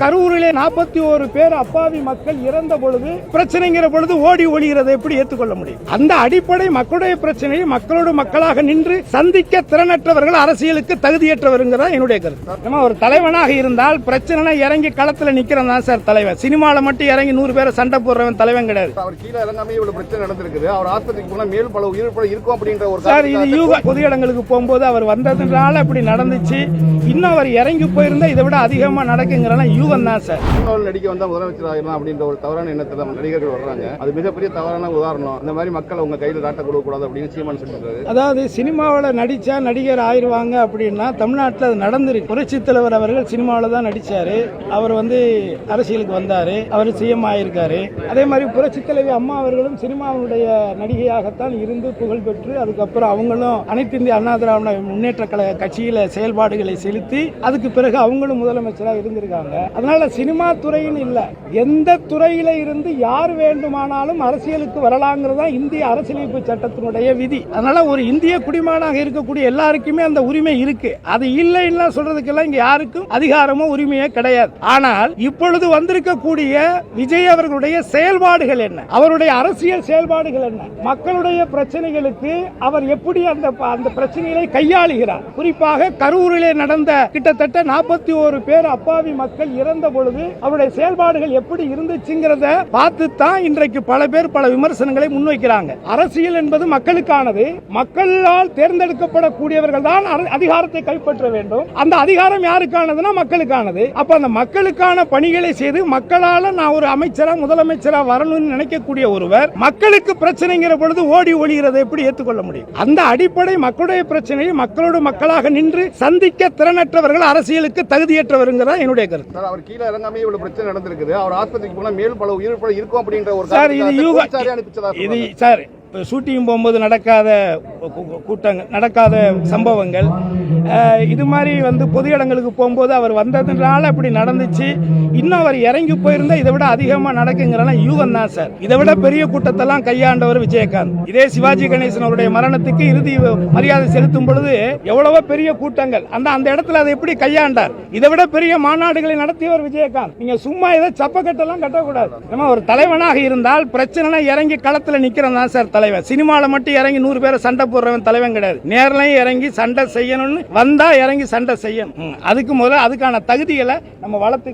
கரூரிலே நாற்பத்தி ஒரு பேர் அப்பாவி மக்கள் இறந்த பொழுது பிரச்சனைங்கிற பொழுது ஓடி ஒளிகிறதை எப்படி ஏற்றுக்கொள்ள முடியும்? அந்த அடிப்படை மக்களுடைய பிரச்சனையை மக்களோடு மக்களாக நின்று சந்திக்க திறனற்றவர்கள் அரசியலுக்கு தகுதியற்றவருங்கிறதா என்னுடைய கருத்து. நம்ம ஒரு தலைவனாக இருந்தால் பிரச்சனை இறங்கி களத்துல நிக்கிறவன் தான் சார் தலைவன். சினிமால மட்டும் இறங்கி நூறு பேரை சண்டை போடுறவன் தலைவன் கிடையாது. அவர் கீழே இறங்காம இவ்வளவு பிரச்சனை நடந்திருக்குது. அவர் ஆஸ்பத்திரிக்கு போனா மேல் பல உயிர் பல இருக்கும் அப்படின்ற ஒரு சார் இது யூக பொது இடங்களுக்கு போகும்போது அவர் வந்ததுனால இப்படி நடந்துச்சு. இன்னும் அவர் இறங்கி போயிருந்தா இதை விட அதிகமா நடக்குங்கிறனா யூகம் தான் சார். சினிமாவில் நடிக்க வந்தா முதலமைச்சர் ஆகிடலாம் அப்படின்ற ஒரு தவறான எண்ணத்துல நடிகர்கள் வர்றாங்க. அது மிகப்பெரிய தவறான உதாரணம். இந்த மாதிரி மக்கள் உங்க கையில டாட்ட கொடுக்க கூடாது அப்படின்னு சீமான் சொல்லிருக்காரு அதாவது சினிமாவில் நடிச்சா நடிகர் ஆயிருவாங்க அப்படின்னா தமிழ்நாட்டில் அது நடந்திருக்கு. புரட்சித் தலைவர் அவர்கள் சினிமாவில் தான் நடிச்சாரு. அவர் வந்து அரசியலுக்கு வந்தாரு. அவர் சிஎம் ஆயிருக்காரு. அதே மாதிரி புரட்சித் தலைவி அம்மா அவர்களும் சினிமாவுடைய நடிகையாகத்தான் இருந்து புகழ் பெற்று அதுக்கப்புறம் அவங்களும் அனைத்து இந்திய அண்ணா திராவிட முன்னேற்ற கழக கட்சியில செயல்பாடுகளை செலுத்தி அதுக்கு பிறகு அவங்களும் முதலமைச்சராக இருந்திருக்காங்க. அதனால சினிமா துறைன்னு இல்லை. எந்த துறையில இருந்து யார் வேண்டுமானாலும் அரசியலுக்கு வரலாங்கிறது தான் இந்திய அரசியலமைப்பு சட்டத்தினுடைய விதி. அதனால ஒரு இந்திய குடிமகனாக இருக்கக்கூடிய எல்லாருக்குமே அந்த உரிமை இருக்கு. அது இல்லைன்னா சொல்றதுக்கெல்லாம் இங்க யாருக்கும் அதிகாரமோ உரிமையோ கிடையாது. ஆனால் இப்பொழுது வந்திருக்கக்கூடிய விஜய் அவர்களுடைய செயல்பாடுகள் என்ன? அவருடைய அரசியல் செயல்பாடுகள் என்ன? மக்களுடைய பிரச்சனைகளுக்கு அவர் எப்படி அந்த அந்த பிரச்சனைகளை கையாளுகிறார்? குறிப்பாக கரூரிலே நடந்த கிட்டத்தட்ட நாற்பத்தி ஒரு பேர் அப்பாவி மக்கள் பிறந்த பொழுது அவருடைய செயல்பாடுகள் எப்படி இருந்துச்சுங்கிறத பார்த்து தான் இன்றைக்கு பல பேர் பல விமர்சனங்களை முன்வைக்கிறாங்க. அரசியல் என்பது மக்களுக்கானது. மக்களால் தேர்ந்தெடுக்கப்படக்கூடியவர்கள் தான் அதிகாரத்தை கைப்பற்ற வேண்டும். அந்த அதிகாரம் யாருக்கானதுன்னா மக்களுக்கானது. அப்ப அந்த மக்களுக்கான பணிகளை செய்து மக்களால நான் ஒரு அமைச்சரா முதலமைச்சரா வரணும்னு நினைக்கக்கூடிய ஒருவர் மக்களுக்கு பிரச்சனைங்கிற பொழுது ஓடி ஒளிகிறதை எப்படி ஏற்றுக்கொள்ள முடியும்? அந்த அடிப்படை மக்களுடைய பிரச்சனையை மக்களோடு மக்களாக நின்று சந்திக்க திறனற்றவர்கள் அரசியலுக்கு தகுதியற்றவருங்கிறதா என்னுடைய கருத்து. அவர் கீழே இறங்காம இவ்வளவு பிரச்சனை நடந்திருக்குது அவர் ஆஸ்பத்திரிக்கு போனா மேல் பல உயிர் இருக்கும் அப்படின்ற ஒரு சார் இது. சார் ஷூட்டிங் போகும்போது நடக்காத கூட்டங்கள் நடக்காத சம்பவங்கள். இது மாதிரி வந்து பொது இடங்களுக்கு போகும்போது அவர் வந்ததுனால இப்படி நடந்துச்சு. இன்னும் அவர் இறங்கி போயிருந்தா இதை விட அதிகமாக நடக்குங்கிறனா யூகம் தான் சார். இதை விட பெரிய கூட்டத்தெல்லாம் கையாண்டவர் விஜயகாந்த். இதே சிவாஜி கணேசன் அவருடைய மரணத்துக்கு இறுதி மரியாதை செலுத்தும் பொழுது எவ்வளவோ பெரிய கூட்டங்கள். அந்த அந்த இடத்துல அதை எப்படி கையாண்டார்? இதை விட பெரிய மாநாடுகளை நடத்தியவர் விஜயகாந்த். நீங்க சும்மா இதை சப்பக்கட்டெல்லாம் கட்டக்கூடாது. நம்ம ஒரு தலைவனாக இருந்தால் பிரச்சனை இறங்கி களத்தில் நிக்கிறவன் தான் சார் தலைவன். சினிமால மட்டும் இறங்கி நூறு பேரை சண்டை போடுறவன் தலைவன் கிடையாது. நேர்லயும் இறங்கி சண்டை செய்யணும்னு வந்தா இறங்கி சண்டை செய்யணும். அதுக்கு முதல்ல அதுக்கான தகுதிகளை நம்ம வளர்த்து